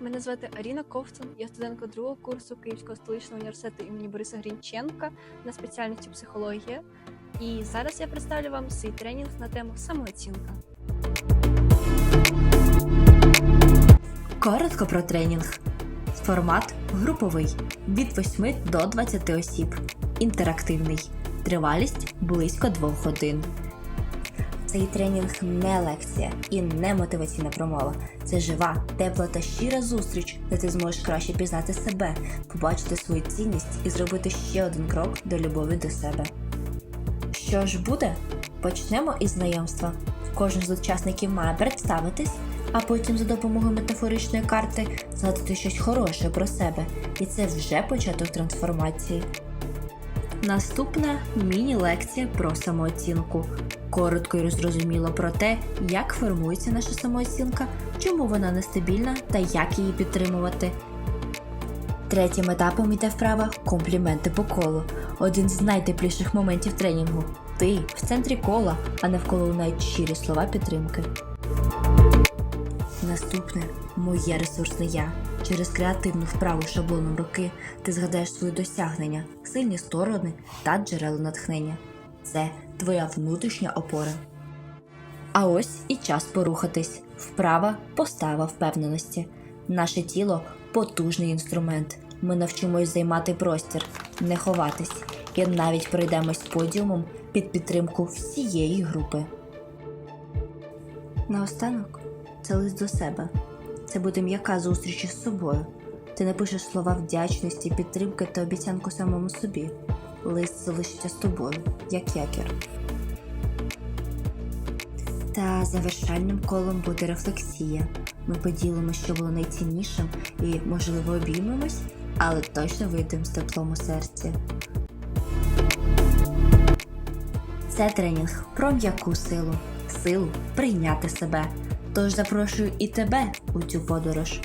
Мене звати Аріна Ковтун, я студентка другого курсу Київського столичного університету імені Бориса Грінченка на спеціальності психологія. І зараз я представлю вам свій тренінг на тему самооцінка. Коротко про тренінг. Формат груповий від 8 до 20 осіб. Інтерактивний. Тривалість близько 2 годин. Цей тренінг не лекція і не мотиваційна промова. Це жива, тепла та щира зустріч, де ти зможеш краще пізнати себе, побачити свою цінність і зробити ще один крок до любові до себе. Що ж буде? Почнемо із знайомства. Кожен з учасників має представитись, а потім за допомогою метафоричної карти згадати щось хороше про себе, і це вже початок трансформації. Наступна міні-лекція про самооцінку. Коротко і зрозуміло про те, як формується наша самооцінка, чому вона нестабільна та як її підтримувати. Третім етапом іде вправа компліменти по колу. Один з найтепліших моментів тренінгу. Ти в центрі кола, а навколо лунають щирі слова підтримки. Наступне моє ресурсне я. Через креативну вправу шаблоном руки ти згадаєш свої досягнення, сильні сторони та джерела натхнення. Це твоя внутрішня опора. А ось і час порухатись. Вправа постава впевненості. Наше тіло потужний інструмент. Ми навчимось займати простір, не ховатись, і навіть пройдемось подіумом під підтримку всієї групи. Наостанок це лист до себе. Це буде м'яка зустріч із собою. Ти напишеш слова вдячності, підтримки та обіцянку самому собі. Лист залишиться з тобою, як якір. Та завершальним колом буде рефлексія. Ми поділимо, що було найціннішим, і, можливо, обіймемось, але точно вийдемо з теплом у серці. Це тренінг про м'яку силу, силу прийняти себе. Тож запрошую і тебе у цю подорож.